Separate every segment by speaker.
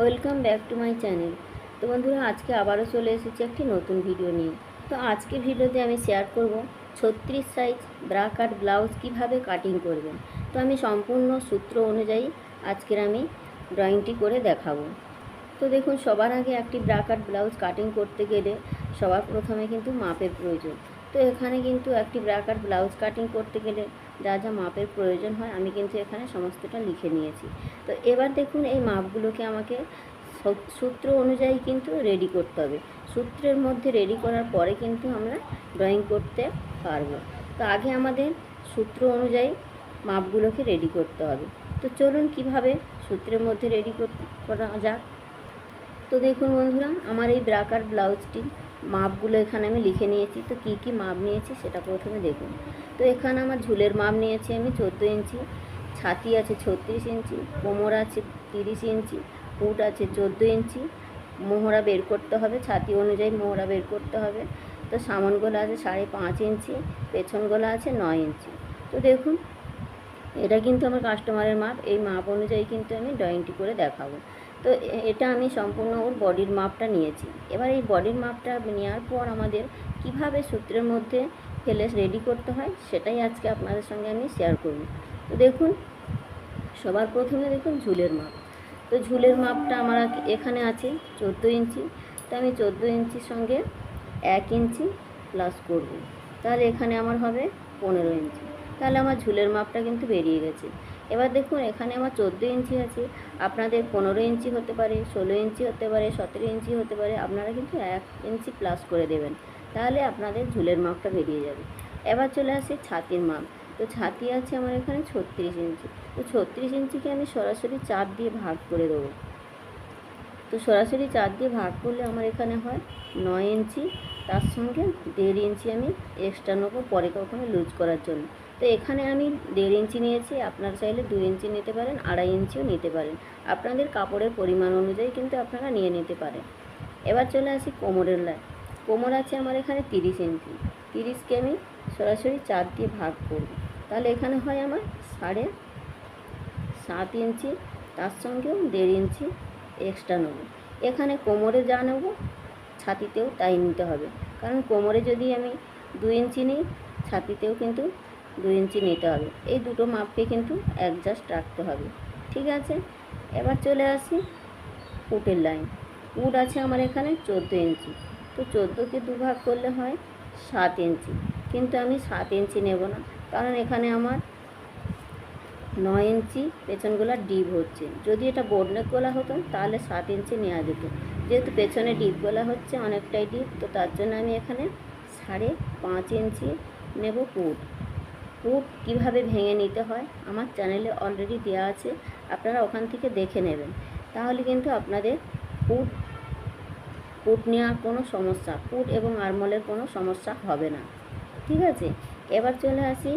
Speaker 1: Welcome back to my channel. তো বন্ধুরা, আজকে আবারও চলে এসেছি একটি নতুন ভিডিও নিয়ে। তো আজকে ভিডিওতে আমি শেয়ার করব ছত্রিশ সাইজ ব্রা কাট ব্লাউজ কীভাবে কাটিং করবেন। তো আমি সম্পূর্ণ সূত্র অনুযায়ী আজকের আমি ড্রয়িংটি করে দেখাবো। তো দেখুন, সবার আগে একটি ব্রা কাট ব্লাউজ কাটিং করতে গেলে সবার প্রথমে কিন্তু মাপের প্রয়োজন। তো এখানে কিন্তু একটি ব্রা কাট ব্লাউজ কাটিং করতে গেলে যা যা মাপের প্রয়োজন হয়, আমি কিন্তু এখানে সমস্তটা লিখে নিয়েছি। তো এবার দেখুন এই মাপগুলোকে আমাকে সূত্র অনুযায়ী কিন্তু রেডি করতে হবে। সূত্রের মধ্যে রেডি করার পরে কিন্তু আমরা ড্রয়িং করতে পারব। তো আগে আমাদের সূত্র অনুযায়ী মাপগুলোকে রেডি করতে হবে। তো চলুন কীভাবে সূত্রের মধ্যে রেডি করা যাক। তো দেখুন বন্ধুরা, আমার এই ব্রাকার ব্লাউজটি মাপগুলো এখানে আমি লিখে নিয়েছি। তো কী কী মাপ নিয়েছি সেটা প্রথমে দেখুন। তো এখানে আমার ঝুলের মাপ নিয়েছি আমি চোদ্দ ইঞ্চি, ছাতি আছে ছত্রিশ ইঞ্চি, কোমর আছে তিরিশ ইঞ্চি ফুট আছে চোদ্দ ইঞ্চি। মোহরা বের করতে হবে, ছাতি অনুযায়ী মোহরা বের করতে হবে। তো সামন গোলা আছে সাড়ে পাঁচ ইঞ্চি, পেছন গোলা আছে নয় ইঞ্চি। তো দেখুন, এটা কিন্তু আমার কাস্টমারের মাপ, এই মাপ অনুযায়ী কিন্তু আমি ড্রয়িংটি করে দেখাবো। তো এটা আমি সম্পূর্ণ ওর বডির মাপটা নিয়েছি। এবার এই বডির মাপটা নেওয়ার পর আমাদের কীভাবে সূত্রের মধ্যে ফেলে রেডি করতে হয়, সেটাই আজকে আপনাদের সঙ্গে আমি শেয়ার করব। তো দেখুন, সবার প্রথমে দেখুন ঝুলের মাপ। তো ঝুলের মাপটা আমার এখানে আছে চোদ্দ ইঞ্চি। তো আমি চোদ্দ ইঞ্চির সঙ্গে এক ইঞ্চি প্লাস করব। তাহলে এখানে আমার হবে পনেরো ইঞ্চি। তাহলে আমার ঝুলের মাপটা কিন্তু বেরিয়ে গেছে। এবার দেখুন, এখানে আমার চোদ্দ ইঞ্চি আছে। আপনাদের পনেরো ইঞ্চি হতে পারে, ষোলো ইঞ্চি হতে পারে, সতেরো ইঞ্চি হতে পারে, আপনারা কিন্তু এক ইঞ্চি প্লাস করে দেবেন। তাহলে আপনাদের ঝুলের মাপটা বেরিয়ে যাবে। এবার চলে আসে ছাতির মাপ। তো ছাতি আছে আমার এখানে ছত্রিশ ইঞ্চি। তো ছত্রিশ ইঞ্চিকে আমি সরাসরি চার দিয়ে ভাগ করে দেবো। তো সরাসরি চার দিয়ে ভাগ করলে আমার এখানে হয় নয় ইঞ্চি। তার সঙ্গে দেড় ইঞ্চি আমি এক্সট্রা নেব, পরে কখনো লুজ করার জন্য। তো এখানে আমি দেড় ইঞ্চি নিয়েছি, আপনারা চাইলে দু ইঞ্চি নিতে পারেন, আড়াই ইঞ্চিও নিতে পারেন। আপনাদের কাপড়ের পরিমাণ অনুযায়ী কিন্তু আপনারা নিয়ে নিতে পারেন। এবার চলে আসি কোমরের লাই। কোমর আছে আমার এখানে তিরিশ ইঞ্চি। তিরিশকে আমি সরাসরি চার দিয়ে ভাগ করব। তাহলে এখানে হয় আমার সাড়ে সাত ইঞ্চি, তার সঙ্গেও দেড় ইঞ্চি এক্সট্রা নেব। এখানে কোমরে যা নেব, ছাতিতেও তাই নিতে হবে। কারণ কোমরে যদি আমি দু ইঞ্চি নিই, ছাতিতেও কিন্তু দু ইঞ্চি নিতে হবে। এই দুটো মাপকে কিন্তু অ্যাডজাস্ট রাখতে হবে। ঠিক আছে? এবার চলে আসি উটের লাইন উট আছে আমার এখানে চোদ্দ ইঞ্চি। তো চোদ্দোকে দুভাগ করলে হয় সাত ইঞ্চি। কিন্তু আমি সাত ইঞ্চি নেব না। কারণ এখানে আমার নয় ইঞ্চি পেছন গলা ডিপ হচ্ছে। যদি এটা বোর্ডনেক গলা হতো, তাহলে সাত ইঞ্চি নেওয়া যেত। যেহেতু পেছনে ডিপ গলা হচ্ছে, অনেকটাই ডিপ, তো তার জন্য আমি এখানে সাড়ে পাঁচ ইঞ্চি নেব পুট পুট কীভাবে ভেঙে নিতে হয়, আমার চ্যানেলে অলরেডি দেওয়া আছে, আপনারা ওখান থেকে দেখে নেবেন। তাহলে কিন্তু আপনাদের পুট পুট নেওয়ার কোনো সমস্যা পুট এবং আরমলের কোনো সমস্যা হবে না। ঠিক আছে? এবার চলে আসি,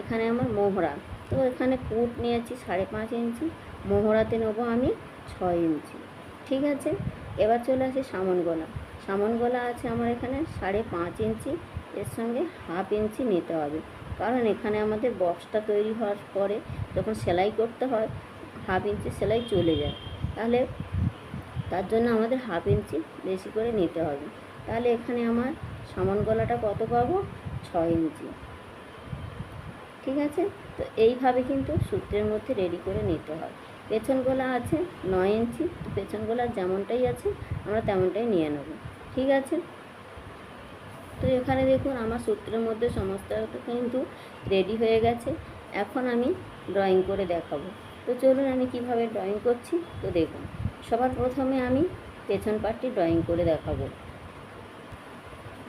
Speaker 1: এখানে আমার মোহরা। তো এখানে পুট নিয়েছি সাড়ে পাঁচ ইঞ্চি, মোহরাতে নেব আমি ছয় ইঞ্চি। ঠিক আছে? এবার চলে আসি সামন গলা। সামন গলা আছে আমার এখানে সাড়ে পাঁচ ইঞ্চি, এর সঙ্গে হাফ ইঞ্চি নিতে হবে। কারণ এখানে আমাদের বক্সটা তৈরি হওয়ার পরে যখন সেলাই করতে হয় হাফ ইঞ্চি সেলাই চলে যায়। তাহলে তার জন্য আমাদের হাফ ইঞ্চি বেশি করে নিতে হবে। তাহলে এখানে আমার সামন গলাটা কত পাবো? ছয় ইঞ্চি ঠিক আছে? তো এইভাবে কিন্তু সূত্রের মধ্যে রেডি করে নিতে হয়। পেছন গলা আছে নয় ইঞ্চি পেছন গলা যেমনটাই আছে, আমরা তেমনটাই নিয়ে নেব। ঠিক আছে? তো এখানে দেখুন আমার সূত্রের মধ্যে সমস্ত কিন্তু রেডি হয়ে গেছে। এখন আমি ড্রয়িং করে দেখাবো। তো চলুন আমি কীভাবে ড্রয়িং করছি, তো দেখুন। সবার প্রথমে আমি পেছন পার্টটি ড্রয়িং করে দেখাবো।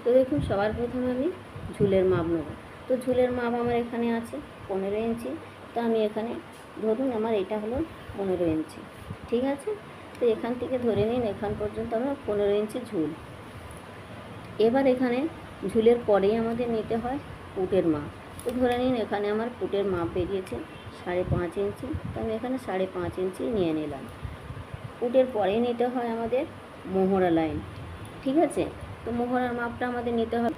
Speaker 1: তো দেখুন, সবার প্রথমে আমি ঝুলের মাপ নেব। তো ঝুলের মাপ আমার এখানে আছে পনেরো ইঞ্চি। তো আমি এখানে, ধরুন আমার এটা হলো পনেরো ইঞ্চি। ঠিক আছে? তো এখান থেকে ধরে নিন, এখান পর্যন্ত আমার পনেরো ইঞ্চি ঝুল। এবার এখানে ঝুলের পরেই আমাদের নিতে হয় পুটের মাপ। তো ধরে নিন এখানে আমার পুটের মাপ বেরিয়েছে সাড়ে পাঁচ ইঞ্চি। তো আমি এখানে সাড়ে পাঁচ ইঞ্চি নিয়ে নিলাম। পুটের পরেই নিতে হয় আমাদের মোহরা লাইন। ঠিক আছে? তো মোহরার মাপটা আমাদের নিতে হবে।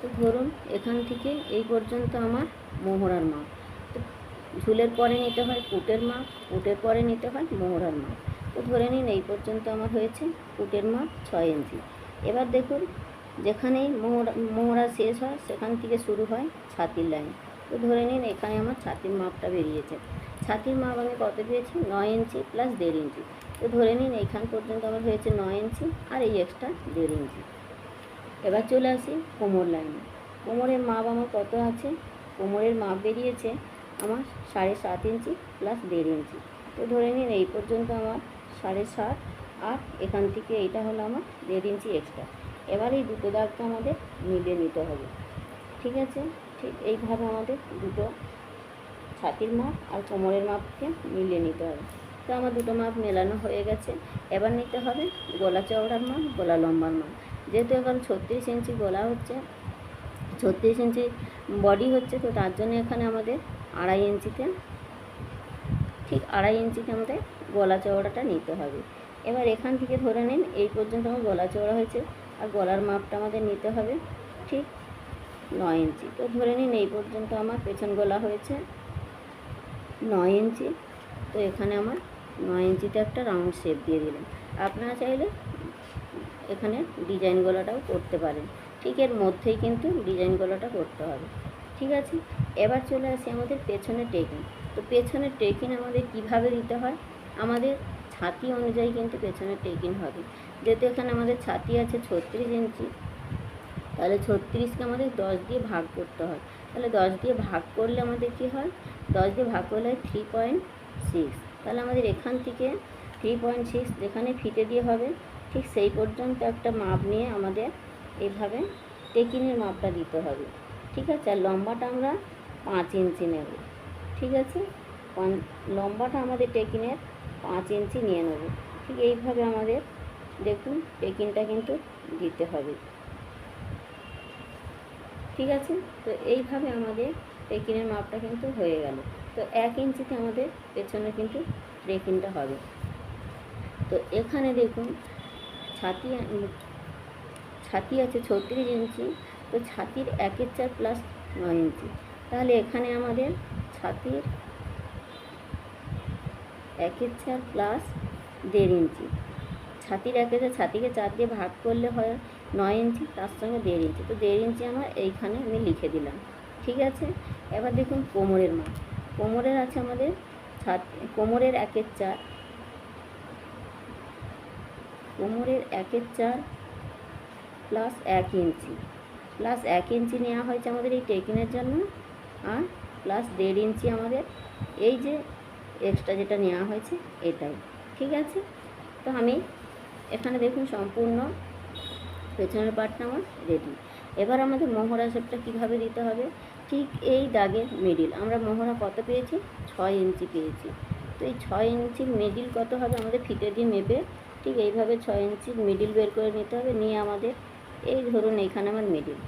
Speaker 1: তো ধরুন এখান থেকে এই পর্যন্ত আমার মোহরার মাপ। তো ঝুলের পরে নিতে হয় পুটের মাপ, পুটের পরে নিতে হয় মোহরার মাপ। তো ধরে নিন এই পর্যন্ত আমার হয়েছে পুটের মাপ ছয় ইঞ্চি। এবার দেখুন যেখানেই মোহরা মোহরা শেষ হয়, সেখান থেকে শুরু হয় ছাতির লাইন তো ধরে নিন, এখানে আমার ছাতির মাপটা বেরিয়েছে। ছাতির মাপ আমি কত পেয়েছি? নয় ইঞ্চি প্লাস দেড় ইঞ্চি। তো ধরে নিন, এইখান পর্যন্ত আমার হয়েছে নয় ইঞ্চি আর এই এক্সট্রা দেড় ইঞ্চি। এবার চলে আসি কোমর লাইনে কোমরের মাপ আমার কত আছে? কোমরের মাপ বেরিয়েছে আমার সাড়ে সাত ইঞ্চি প্লাস দেড় ইঞ্চি। তো ধরে নিন, এই পর্যন্ত আমার সাড়ে সাত আর এখান থেকে এইটা হলো আমার দেড় ইঞ্চি এক্সট্রা এবার এই দুটো দাগটা আমাদের মিলিয়ে নিতে হবে। ঠিক আছে? ঠিক এইভাবে আমাদের দুটো ছাতির মাপ আর কোমরের মাপকে মিলিয়ে নিতে হবে। তো আমার দুটো মাপ মেলানো হয়ে গেছে। এবার নিতে হবে গলা চওড়ার মাপ, গলা লম্বার মাপ। যেহেতু এখন ছত্রিশ ইঞ্চি গলা হচ্ছে, ছত্রিশ ইঞ্চি বডি হচ্ছে, তো তার জন্য এখানে আমাদের আড়াই ইঞ্চিতে, ঠিক আড়াই ইঞ্চিতে আমাদের গলা চওড়াটা নিতে হবে। এবার এখান থেকে ধরে নিন, এই পর্যন্ত আমার গলা চওড়া হয়েছে। আর গলার মাপটা আমাদের নিতে হবে ঠিক নয় ইঞ্চি। তো ধরে নিন এই পর্যন্ত আমার পেছন গলা হয়েছে নয় ইঞ্চি। তো এখানে আমার নয় ইঞ্চিতে একটা রাউন্ড শেপ দিয়ে দিলাম। আপনারা চাইলে এখানে ডিজাইন গলাটাও করতে পারেন। ঠিক এর মধ্যেই কিন্তু ডিজাইন গলাটা করতে হবে। ঠিক আছে? এবার চলে আসি আমাদের পেছনে টেকিং তো পেছনে টেকিং আমাদের কীভাবে দিতে হয়? আমাদের ছাতি অনুযায়ী কিন্তু পেছনে টেকিং হবে। যেহেতু এখানে আমাদের ছাতি আছে ছত্রিশ ইঞ্চি, তাহলে ছত্রিশকে আমাদের দশ দিয়ে ভাগ করতে হয়। তাহলে দশ দিয়ে ভাগ করলে আমাদের কি হয়? দশ দিয়ে ভাগ করলে থ্রি পয়েন্ট সিক্স তাহলে আমাদের এখান থেকে থ্রি পয়েন্ট সিক্স যেখানে ফিতে দিয়ে হবে, ঠিক সেই পর্যন্ত একটা মাপ নিয়ে আমাদের এইভাবে টেকিনের মাপটা দিতে হবে। ঠিক আছে? আর লম্বাটা আমরা পাঁচ ইঞ্চি নেব। ঠিক আছে? লম্বাটা আমাদের টেকিনের পাঁচ ইঞ্চি নিয়ে নেব। ঠিক এইভাবে আমাদের দেখুন টেকিনটা কিন্তু দিতে হবে। ঠিক আছে? তো এইভাবে আমাদের টেকিনের মাপটা কিন্তু হয়ে গেল। তো এক ইঞ্চিতে আমাদের পেছনে কিন্তু টেকিনটা হবে। তো এখানে দেখুন, ছাতি ছাতি আছে ছত্রিশ ইঞ্চি, তো ছাতির একের চার প্লাস নয় ইঞ্চি। তাহলে এখানে আমাদের ছাতির একের চার প্লাস দেড় ইঞ্চি। একের চার ছাতিকে চার দিয়ে ভাগ করলে হয় নয় ইঞ্চি, তার সঙ্গে দেড় ইঞ্চি। তো দেড় ইঞ্চি আমার এইখানে আমি লিখে দিলাম। ঠিক আছে? এবার দেখুন কোমরের মাপ কোমরের আছে আমাদের ছাতি, কোমরের একের চার, কোমরের একের চার প্লাস এক ইঞ্চি। প্লাস এক ইঞ্চি নেওয়া হয়েছে আমাদের এই টেকিনের জন্য, আর প্লাস দেড় ইঞ্চি আমাদের এই যে এক্সট্রা যেটা নেওয়া হয়েছে এটাই। ঠিক আছে? তো আমি দেখুন সম্পূর্ণ পেছনের পার্টটা আমার রেডি এবার আমাদের মোহরা শেপটা কীভাবে দিতে হবে? ঠিক এই দাগের মিডিল আমরা মোহরা কত পেয়েছি? ছয় ইঞ্চি পেয়েছি। তো এই ছয় ইঞ্চির মিডিল কত হবে? আমাদের ফিতে দিয়ে মেপে ঠিক এইভাবে ছয় ইঞ্চির মিডিল বের করে নিতে হবে। নিয়ে আমাদের এই ধরুন এখানে আমার মিডিল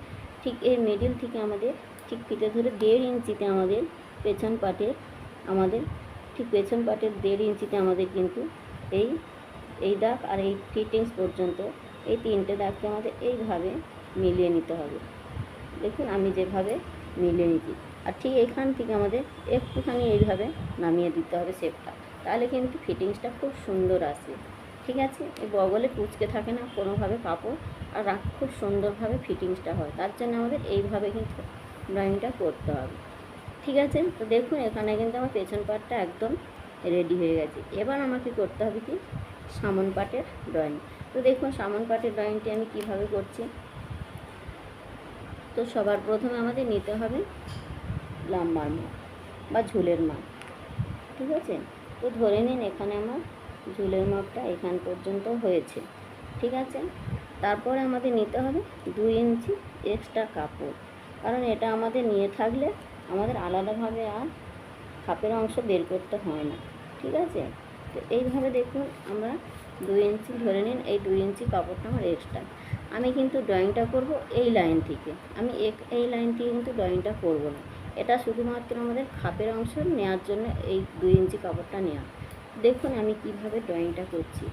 Speaker 1: ঠিক এই মিডিল থেকে আমাদের ঠিক ফিতে ধরে দেড় ইঞ্চিতে আমাদের পেছন পাটের আমাদের ঠিক পেছন পাটের দেড় ইঞ্চিতে আমাদের কিন্তু এই এই দাগ আর এই ফিটিংস পর্যন্ত এই তিনটে দাগকে আমাদের এইভাবে মিলিয়ে নিতে হবে। দেখুন, আমি যেভাবে মিলিয়ে নিচ্ছি আর ঠিক এখান থেকে আমাদের একটুখানি এইভাবে নামিয়ে দিতে হবে শেপটা। তাহলে কিন্তু ফিটিংসটা খুব সুন্দর আসবে। ঠিক আছে? এই বগলে কুচকে থাকে না, কোনোভাবে কাপড়। আর খুব সুন্দরভাবে ফিটিংসটা হয়। তার জন্য আমাদের এইভাবে কিন্তু ড্রয়িংটা করতে হবে। ঠিক আছে? তো দেখুন, এখানে কিন্তু আমার পেছন পাটটা একদম রেডি হয়ে গেছে। এবার আমাকে করতে হবে কি? সামন পাটের ড্রয়িং তো দেখুন, সামন পাটের ড্রয়িংটি আমি কীভাবে করছি। তো সবার প্রথমে আমাদের নিতে হবে লাম্বার মাপ বা ঝুলের মাপ, ঠিক আছে? তো ধরে নিন এখানে আমার ঝুলের মাপটা এখান পর্যন্ত হয়েছে, ঠিক আছে? তারপরে আমাদের নিতে হবে দুই ইঞ্চি এক্সট্রা কাপড়, কারণ এটা আমাদের নিয়ে থাকলে আমাদের আলাদাভাবে আর খাপের অংশ বের করতে হয় না, ঠিক আছে? তো এইভাবে দেখুন আমরা দুই ইঞ্চি ধরে নিন, এই দুই ইঞ্চি কাপড়টা আমার এক্সট্রা আমি কিন্তু ড্রয়িংটা করব এই লাইন থেকে। আমি এক- এই লাইন থেকে কিন্তু ড্রয়িংটা করব না। এটা শুধুমাত্র আমাদের খাপের অংশ নেওয়ার জন্য এই দুই ইঞ্চি কাপড়টা নেওয়া দেখুন আমি কীভাবে ড্রয়িংটা করছি।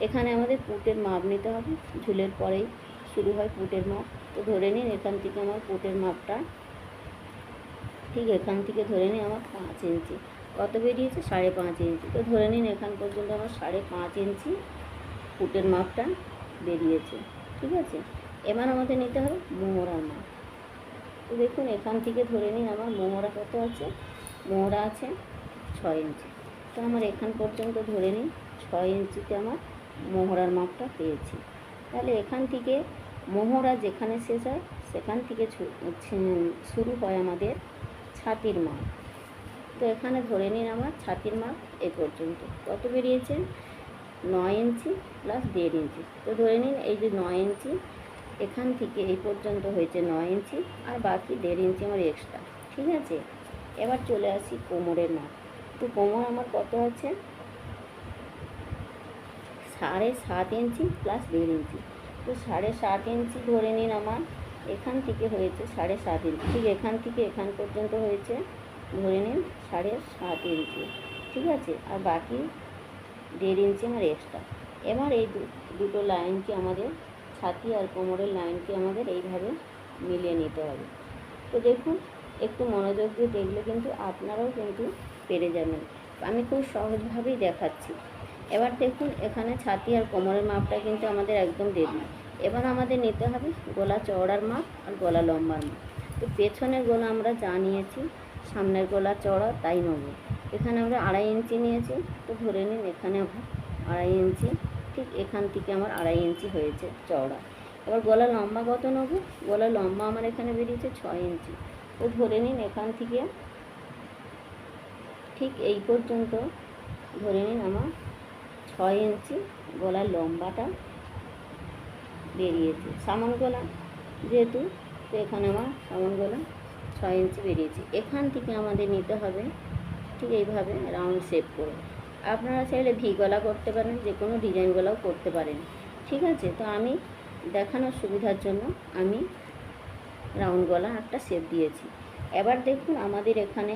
Speaker 1: এখানে আমাদের পুটের মাপ নিতে হবে। ঝুলের পরেই শুরু হয় পুটের মাপ। তো ধরে নিন এখান থেকে আমার পুটের মাপটা ঠিক এখান থেকে ধরে নিই আমার পাঁচ ইঞ্চি। কত বেরিয়েছে? সাড়ে পাঁচ ইঞ্চি। তো ধরে নিন এখান পর্যন্ত আমার সাড়ে পাঁচ ইঞ্চি ফুটের মাপটা বেরিয়েছে। ঠিক আছে? এবার আমাদের নিতে হবে মোহরার মাপ। তো দেখুন, এখান থেকে ধরে নিন আমার মোহরা কত আছে? মোহরা আছে ছয় ইঞ্চি। তো আমার এখান পর্যন্ত ধরে নিন ছয় ইঞ্চিতে আমার মোহরার মাপটা পেয়েছি। তাহলে এখান থেকে মোহরা যেখানে শেষ হয়, সেখান থেকে শুরু হয় আমাদের ছাতির মাপ। তো এখানে ধরে নিন আমার ছাতির মাপ এ পর্যন্ত। কত বেরিয়েছে? নয় ইঞ্চি প্লাস দেড় ইঞ্চি। তো ধরে নিন এই যে নয় ইঞ্চি, এখান থেকে এই পর্যন্ত হয়েছে নয় ইঞ্চি আর বাকি দেড় ইঞ্চি আমার এক্সট্রা ঠিক আছে? এবার চলে আসি কোমরের মাপ। তো কোমর আমার কত আছে? সাড়ে সাত ইঞ্চি প্লাস দেড় ইঞ্চি। তো সাড়ে সাত ইঞ্চি ধরে নিন আমার, এখান থেকে হয়েছে সাড়ে সাত ইঞ্চি। ঠিক এখান থেকে এখান পর্যন্ত হয়েছে ধরে নিন সাড়ে সাত ইঞ্চি, ঠিক আছে? আর বাকি দেড় ইঞ্চি আমার এক্সট্রা এবার এই দুটো লাইনকে আমাদের, ছাতি আর কোমরের লাইনকে আমাদের এইভাবে মিলিয়ে নিতে হবে। তো দেখুন, একটু মনোযোগ দিয়ে দেখলে কিন্তু আপনারাও কিন্তু পেরে যাবেন। আমি খুব সহজভাবেই দেখাচ্ছি। এবার দেখুন, এখানে ছাতি আর কোমরের মাপটা কিন্তু আমাদের একদম দেরি এবার আমাদের নিতে হবে গলা চওড়ার মাপ আর গলা লম্বার মাপ। তো পেছনের গলা আমরা যা নিয়েছি সামনের গলা চড়া, তাই নেব। এখানে আমরা আড়াই ইঞ্চি নিয়েছি, তো ধরে নিন এখানে আড়াই ইঞ্চি, ঠিক এখান থেকে আমার আড়াই ইঞ্চি হয়েছে চওড়া। এবার গলা লম্বা কত নেব? গলা লম্বা আমার এখানে বেরিয়েছে ছয় ইঞ্চি। তো ধরে নিন এখান থেকে, ঠিক এই পর্যন্ত ধরে নিন আমার ছয় ইঞ্চি গলার লম্বাটা বেরিয়েছে। সামন গলা যেহেতু, তো এখানে আমার সামন গলা ছয় ইঞ্চি বেরিয়েছে। এখান থেকে আমাদের নিতে হবে, ঠিক এইভাবে রাউন্ড শেপ করে। আপনারা চাইলে ভি গলা করতে পারেন, যে কোনো ডিজাইন গলাও করতে পারেন, ঠিক আছে? তো আমি দেখানোর সুবিধার জন্য আমি রাউন্ড গলা একটা শেপ দিয়েছি। এবার দেখুন আমাদের এখানে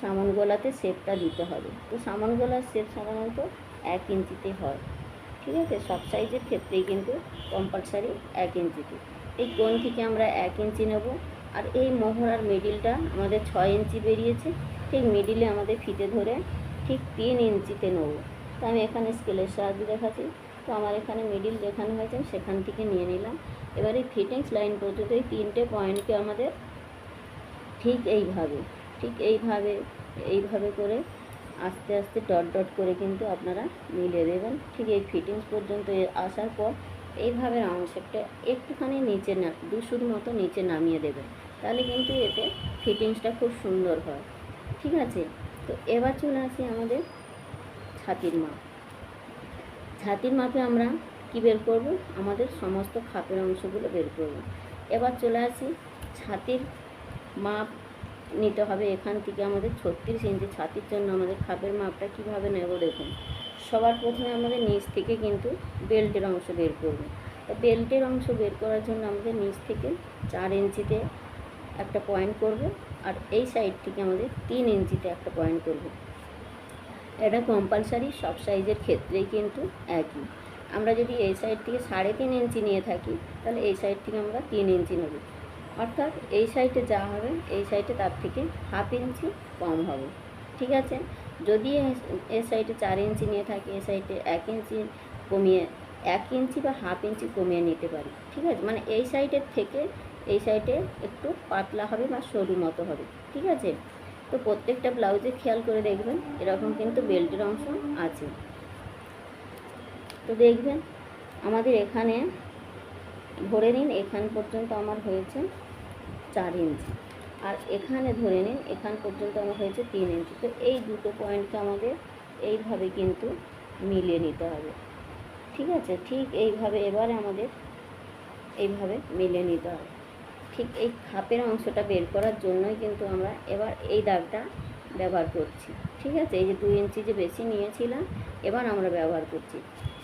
Speaker 1: সামন গলাতে শেপটা দিতে হবে। তো সামন গলার শেপ সাধারণত এক ইঞ্চিতে হয়, ঠিক আছে? সব সাইজের ক্ষেত্রেই কিন্তু কম্পালসারি এক ইঞ্চিতে। এই কোন থেকে আমরা এক ইঞ্চি নেব আর এই মোহরার মিডিলটা আমাদের ছয় ইঞ্চি বেরিয়েছে, ঠিক মিডিলে আমাদের ফিতে ধরে ঠিক তিন ইঞ্চিতে নেব। তো আমি এখানে স্কেলের সাহায্যে দেখাচ্ছি। তো আমার এখানে মিডিল যেখানে হয়েছে সেখান থেকে নিয়ে নিলাম। এবার এই ফিটিংস লাইন পর্যন্ত এই তিনটে পয়েন্টকে আমাদের ঠিক এইভাবে ঠিক এইভাবে এইভাবে করে আস্তে আস্তে ডট ডট করে কিন্তু আপনারা মিলে দেবেন। ঠিক এই ফিটিংস পর্যন্ত আসার পর এইভাবে রাউন্ড শেপটা একটুখানি নিচে না, দুশুর মতো নিচে নামিয়ে দেবেন। তাহলে কিন্তু এতে ফিটিংসটা খুব সুন্দর হয়। ঠিক আছে? তো এবার চলে আসি আমাদের ছাতির মাপ। ছাতির মাপে আমরা কি বের করব? আমাদের সমস্ত খাপের অংশগুলো বের করব। এবার চলে আসি ছাতির মাপ নিতে হবে। এখান থেকে আমাদের ছত্রিশ ইঞ্চি ছাতির জন্য আমাদের খাপের মাপটা কীভাবে নেব দেখুন। সবার প্রথমে আমাদের নিচ থেকে কিন্তু বেল্টের অংশ বের করব। তো বেল্টের অংশ বের করার জন্য আমাদের নিচ থেকে চার ইঞ্চিতে একটা পয়েন্ট করব, আর এই সাইড থেকে আমাদের তিন ইঞ্চিতে একটা পয়েন্ট করব। এটা কম্পালসারি সব সাইজের ক্ষেত্রেই কিন্তু একই। আমরা যদি এই সাইড থেকে সাড়ে তিন ইঞ্চি নিয়ে থাকি, তাহলে এই সাইড থেকে আমরা তিন ইঞ্চি নেব। অর্থাৎ এই সাইডে যা হবে, এই সাইডে তার থেকে হাফ ইঞ্চি কম হবে। ঠিক আছে? যদি এ- সাইডে চার ইঞ্চি নিয়ে থাকি এ সাইডে এক ইঞ্চি কমিয়ে, এক ইঞ্চি বা হাফ ইঞ্চি কমিয়ে নিতে পারি। ঠিক আছে? মানে এই সাইডের থেকে এই সাইডে একটু পাতলা হবে বা সরু মতো হবে, ঠিক আছে? তো প্রত্যেকটা ব্লাউজে খেয়াল করে দেখবেন, এরকম কিন্তু বেল্টের অংশ আছে। তো দেখবেন, আমাদের এখানে, ধরে নিন এখান পর্যন্ত আমার হয়েছে চার ইঞ্চি আর এখানে ধরে নিন এখান পর্যন্ত আমার হয়েছে তিন ইঞ্চি তো এই দুটো পয়েন্টকে আমাদের এইভাবে কিন্তু মিলিয়ে নিতে হবে, ঠিক আছে? ঠিক এইভাবে এবারে আমাদের এইভাবে মিলিয়ে নিতে হবে। ঠিক এই খাপের অংশটা বের করার জন্যই কিন্তু আমরা এবার এই দাগটা ব্যবহার করছি। ঠিক আছে? এই যে দুই ইঞ্চি যে বেশি নিয়েছিলাম, এবার আমরা ব্যবহার করছি।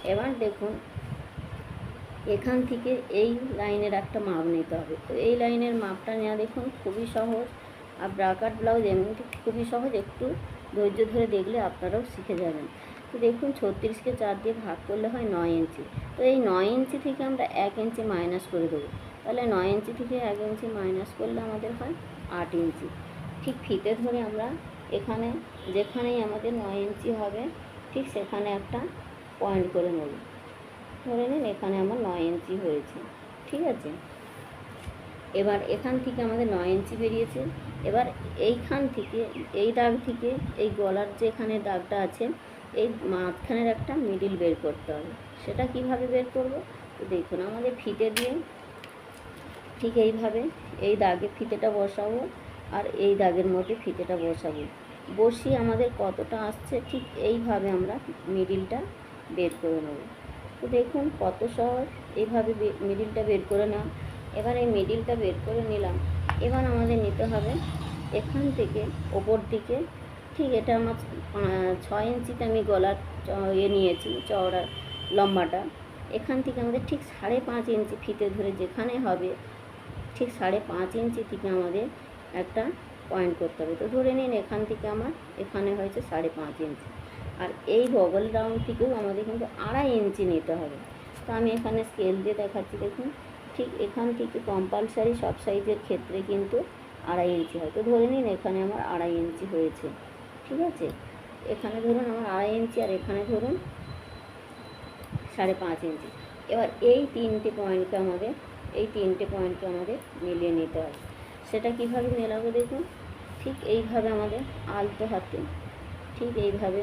Speaker 1: এবার দেখুন, এখান থেকে এই লাইনের একটা মাপ নিতে হবে। তো এই লাইনের মাপটা নেওয়া দেখুন, খুবই সহজ। আর ব্রাকাট ব্লাউজ এমনিতে খুবই সহজ। একটু ধৈর্য ধরে দেখলে আপনারাও শিখে যাবেন। তো দেখুন, ছত্রিশকে চার দিয়ে ভাগ করলে হয় নয় ইঞ্চি। তো এই নয় ইঞ্চি থেকে আমরা এক ইঞ্চি মাইনাস করে দেবো। তাহলে নয় ইঞ্চি থেকে এক ইঞ্চি মাইনাস করলে আমাদের হয় আট ইঞ্চি। ঠিক ফিতে ধরে আমরা এখানে, যেখানেই আমাদের নয় ইঞ্চি হবে, ঠিক সেখানে একটা পয়েন্ট করে নেব। ধরে নিন এখানে আমার নয় ইঞ্চি হয়েছে। ঠিক আছে? এবার এখান থেকে আমাদের নয় ইঞ্চি বেরিয়েছে। এবার এইখান থেকে, এই দাগ থেকে, এই গলার যেখানে দাগটা আছে, এই মাঝখানের একটা মিডিল বের করতে হবে। সেটা কীভাবে বের করব? তো দেখুন, আমাদের ফিতে দিয়ে ঠিক এইভাবে এই দাগে ফিতেটা বসাবো আর এই দাগের মধ্যে ফিতেটা বসাবো। বসিয়ে আমাদের কতটা আসছে ঠিক এইভাবে আমরা মিডিলটা বের করে নেব। তো দেখুন কত সহজ এইভাবে মিডিলটা বের করে নেওয়া। এবার এই মিডিলটা বের করে নিলাম। এবার আমাদের নিতে হবে এখান থেকে ওপর দিকে। ঠিক এটা আমার ছয় ইঞ্চিতে আমি গলার ইয়ে নিয়েছি চওড়া লম্বাটা। এখান থেকে আমাদের ঠিক সাড়ে পাঁচ ইঞ্চি ফিতে ধরে যেখানে হবে ঠিক সাড়ে পাঁচ ইঞ্চি থেকে আমাদের একটা পয়েন্ট করতে হবে। তো ধরে নিন এখান থেকে আমার এখানে হয়েছে সাড়ে পাঁচ ইঞ্চি। আর এই বগল রাউন্ড থেকেও আমাদের কিন্তু আড়াই ইঞ্চি নিতে হবে। তো আমি এখানে স্কেল দিয়ে দেখাচ্ছি, দেখুন। ঠিক এখান থেকে কম্পালসারি সব সাইজের ক্ষেত্রে কিন্তু আড়াই ইঞ্চি হয়। তো ধরে নিন এখানে আমার আড়াই ইঞ্চি হয়েছে। ঠিক আছে? এখানে ধরুন আমার আড়াই ইঞ্চি আর এখানে ধরুন সাড়ে পাঁচ ইঞ্চি। এবার এই তিনটে পয়েন্টকে আমাদের এই তিনটে পয়েন্টকে আমাদের মিলিয়ে নিতে হবে সেটা কীভাবে মেলাবো দেখুন? ঠিক এইভাবে আমাদের আলতো হাতে, ঠিক এইভাবে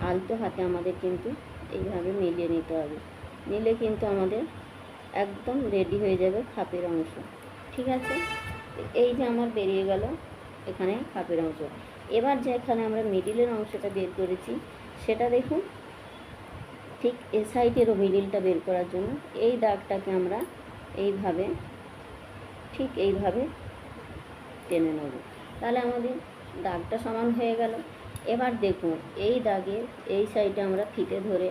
Speaker 1: আলতো হাতে আমাদের কিন্তু এইভাবে মিলিয়ে নিতে হবে। নিলে কিন্তু আমাদের একদম রেডি হয়ে যাবে খাপের অংশ। ঠিক আছে? এই যে আমার বেরিয়ে গেল এখানে খাপের অংশ। এবার যে এখানে আমরা মিডিলের অংশটা বের করেছি, সেটা দেখুন। ঠিক এ সাইডেরও মিডিলটা বের করার জন্য এই দাগটাকে আমরা এইভাবে, ঠিক এইভাবে টেনে নেব। তাহলে আমাদের দাগটা সমান হয়ে গেল। এবার দেখুন, এই দাগে এই সাইডে আমরা ফিতে ধরে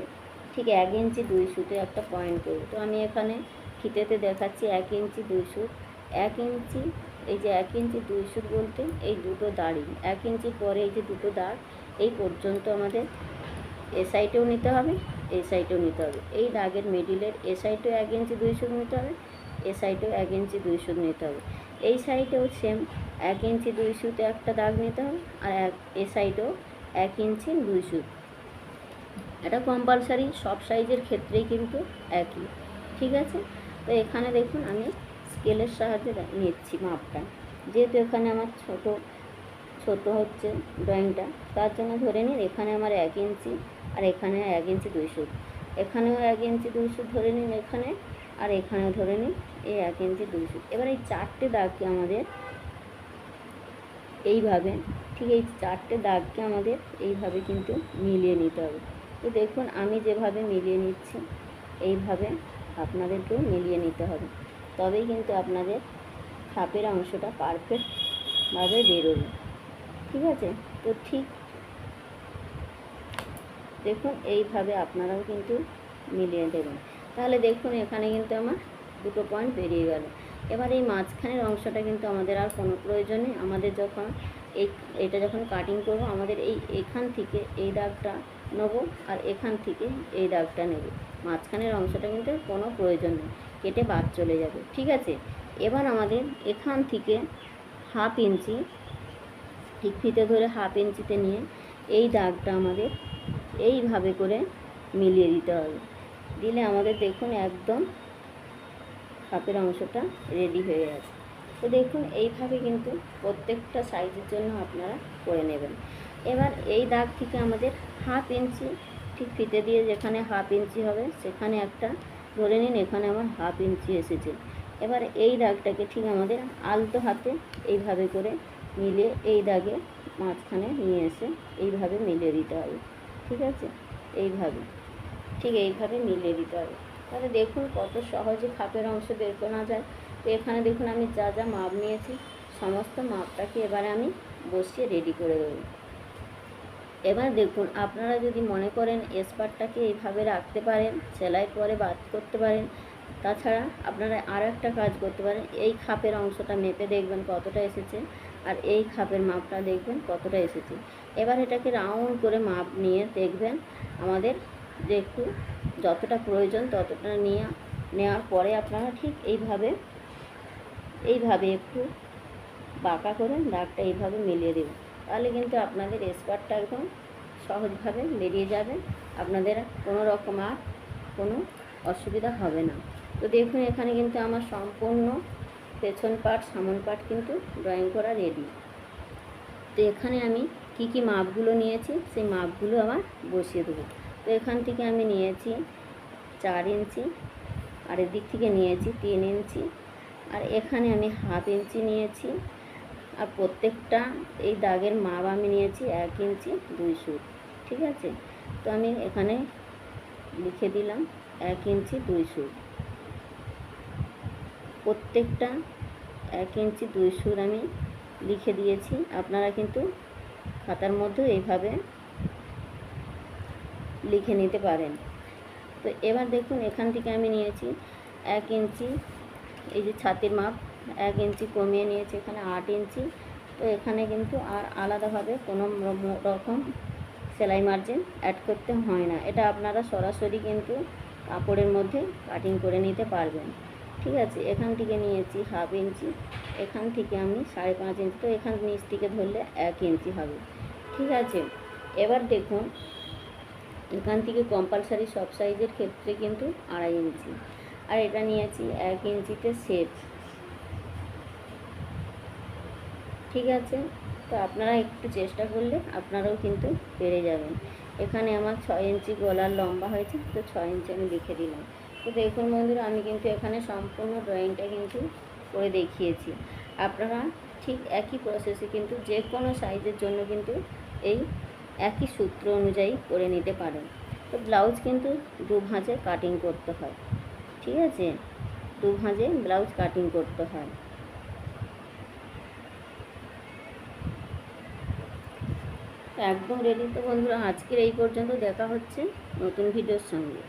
Speaker 1: ঠিক এক ইঞ্চি দুই সুতে একটা পয়েন্ট করব। তো আমি এখানে ফিতেতে দেখাচ্ছি এক ইঞ্চি দুই সুত। এক ইঞ্চি, এই যে এক ইঞ্চি দুই সুত বলতে এই দুটো দাড়ি, এক ইঞ্চি পরে এই যে দুটো দাগ, এই পর্যন্ত আমাদের এ সাইডেও নিতে হবে, এই সাইডেও নিতে হবে। এই দাগের মিডিলের এ সাইডেও এক ইঞ্চি দুই সুত নিতে হবে এ সাইডেও এক ইঞ্চি দুই সুত নিতে হবে। এই সাইডেও সেম এক ইঞ্চি দুই সুতে একটা দাগ নিতে হবে আর এক এ সাইডেও এক ইঞ্চি দুই সুত এটা কম্পালসারি সব সাইজের ক্ষেত্রেই কিন্তু একই। ঠিক আছে? তো এখানে দেখুন আমি স্কেলের সাহায্যে নিচ্ছি মাপটা। যেহেতু এখানে আমার ছোট ছোট হচ্ছে ড্রয়িংটা তার জন্য ধরে নিন এখানে আমার এক ইঞ্চি আর এখানে এক ইঞ্চি দুই সুত এখানেও এক ইঞ্চি দুই সুত ধরে নিন এখানে। আর এখানেও ধরে নিন এই এক ইঞ্চি দুই সুত এবার এই চারটে দাগকে আমাদের এইভাবে, ঠিক এই চারটে দাগকে আমাদের এইভাবে কিন্তু মিলিয়ে নিতে হবে। তো দেখুন, আমি যেভাবে মিলিয়ে নিচ্ছি, এইভাবে আপনাদেরকেও মিলিয়ে নিতে হবে। তবেই কিন্তু আপনাদের খাপের অংশটা পারফেক্টভাবে বেরোবে। ঠিক আছে? তো ঠিক দেখুন, এইভাবে আপনারাও কিন্তু মিলিয়ে দেবেন তাহলে দেখুন, এখানে কিন্তু আমার দুটো পয়েন্ট বেরিয়ে গেল। এবার এই মাঝখানের অংশটা কিন্তু আমাদের আর কোনো প্রয়োজন নেই আমাদের যখন এই, এটা যখন কাটিং করব, আমাদের এই, এখান থেকে এই দাগটা নেব আর এখান থেকে এই দাগটা নেব। মাঝখানের অংশটা কিন্তু কোনো প্রয়োজন নেই, কেটে বাদ চলে যাবে, ঠিক আছে? এবার আমাদের এখান থেকে হাফ ইঞ্চি ঠিক ফিতে ধরে হাফ ইঞ্চিতে নিয়ে এই দাগটা আমাদের এইভাবে করে মিলিয়ে দিতে হবে। দিলে আমাদের দেখুন একদম হাতের অংশটা রেডি হয়ে গেছে। তো দেখুন এইভাবে কিন্তু প্রত্যেকটা সাইজের জন্য আপনারা করে নেবেন। এবার এই দাগ থেকে আমাদের হাফ ইঞ্চি ঠিক ফিতে দিয়ে যেখানে হাফ ইঞ্চি হবে, সেখানে একটা ধরে নিন এখানে আমার হাফ ইঞ্চি এসেছে। এবার এই দাগটাকে ঠিক আমাদের আলতো হাতে এইভাবে করে মিলে এই দাগে মাঝখানে নিয়ে এসে এইভাবে মিলিয়ে দিতে হবে। ঠিক আছে? এইভাবে। ঠিক এইভাবে মিলিয়ে দিতে হবে। তাহলে দেখুন কত সহজে খাপের অংশ বের করা যায়। তো এখানে দেখুন আমি যা যা মাপ নিয়েছি, সমস্ত মাপটাকে এবারে আমি বসিয়ে রেডি করে দেবো। এবার দেখুন, আপনারা যদি মনে করেন স্পারটাকে এইভাবে রাখতে পারেন, সেলাই পরে বাদ করতে পারেন, তাছাড়া আপনারা আর একটা কাজ করতে পারেন, এই খাপের অংশটা মেপে দেখবেন কতটা এসেছে আর এই খাপের মাপটা দেখবেন কতটা এসেছে। এবার এটাকে রাউন্ড করে মাপ নিয়ে দেখবেন আমাদের যে একটু যতটা প্রয়োজন ততটা নিয়ে, নেওয়ার পরে আপনারা ঠিক এইভাবে এইভাবে একটু বাঁকা করে দাগটা এইভাবে মিলিয়ে দেবেন। তাহলে কিন্তু আপনাদের স্পারটা একদম সহজভাবে বেরিয়ে যাবে। আপনাদের কোনো রকম আর কোনো অসুবিধা হবে না। তো দেখুন, এখানে কিন্তু আমার সম্পূর্ণ পেছন পাট, সামন পাট কিন্তু ড্রয়িং করা রেডি তো এখানে আমি কি কি মাপগুলো নিয়েছি, সেই মাপগুলো আবার বসিয়ে দেবো। তো এখান থেকে আমি নিয়েছি চার ইঞ্চি, আর এদিক থেকে নিয়েছি তিন ইঞ্চি, আর এখানে আমি হাফ ইঞ্চি নিয়েছি, আর প্রত্যেকটা এই দাগের মাপ আমি নিয়েছি এক ইঞ্চি দুই সুত, ঠিক আছে? তো আমি এখানে লিখে দিলাম এক ইঞ্চি দুই সুত। প্রত্যেকটা এক ইঞ্চি দুই সুর আমি লিখে দিয়েছি, আপনারা কিন্তু খাতার মধ্যেও এইভাবে লিখে নিতে পারেন। তো এবার দেখুন, এখান থেকে আমি নিয়েছি এক ইঞ্চি, এই যে ছাতির মাপ, এক ইঞ্চি কমিয়ে নিয়েছি এখানে আট ইঞ্চি। তো এখানে কিন্তু আর আলাদাভাবে কোনো রকম সেলাই মার্জিন অ্যাড করতে হয় না। এটা আপনারা সরাসরি কিন্তু কাপড়ের মধ্যে কাটিং করে নিতে পারবেন। ঠিক আছে, এখান থেকে নিয়েছি হাফ ইঞ্চি, এখান থেকে আমি সাড়ে পাঁচ ইঞ্চি, তো এখান নিচ থেকে ধরলে এক ইঞ্চি হবে। ঠিক আছে, এবার দেখুন এখান থেকে কম্পালসারি সব সাইজের ক্ষেত্রে কিন্তু আড়াই ইঞ্চি। আর এটা নিয়েছি এক ইঞ্চিতে সেট ঠিক আছে? তো আপনারা একটু চেষ্টা করলে আপনারাও কিন্তু পেরে যাবেন। এখানে আমার ছয় ইঞ্চি গলার লম্বা হয়েছে, তো ছয় ইঞ্চি আমি লিখে দিলাম। তো দেখুন বন্ধুরা, আমি কিন্তু এখানে সম্পূর্ণ ড্রয়িংটা কিন্তু করে দেখিয়েছি। আপনারা ঠিক একই প্রসেসে কিন্তু যে কোনো সাইজের জন্য কিন্তু এই একই সূত্র অনুযায়ী করে নিতে পারেন তো ব্লাউজ কিন্তু দু ভাঁজে কাটিং করতে হয়। ঠিক আছে? দু ভাঁজে ব্লাউজ কাটিং করতে হয়। একদম রেডি তো বন্ধুরা, আজকের এই পর্যন্ত দেখা হচ্ছে নতুন ভিডিওর সঙ্গে।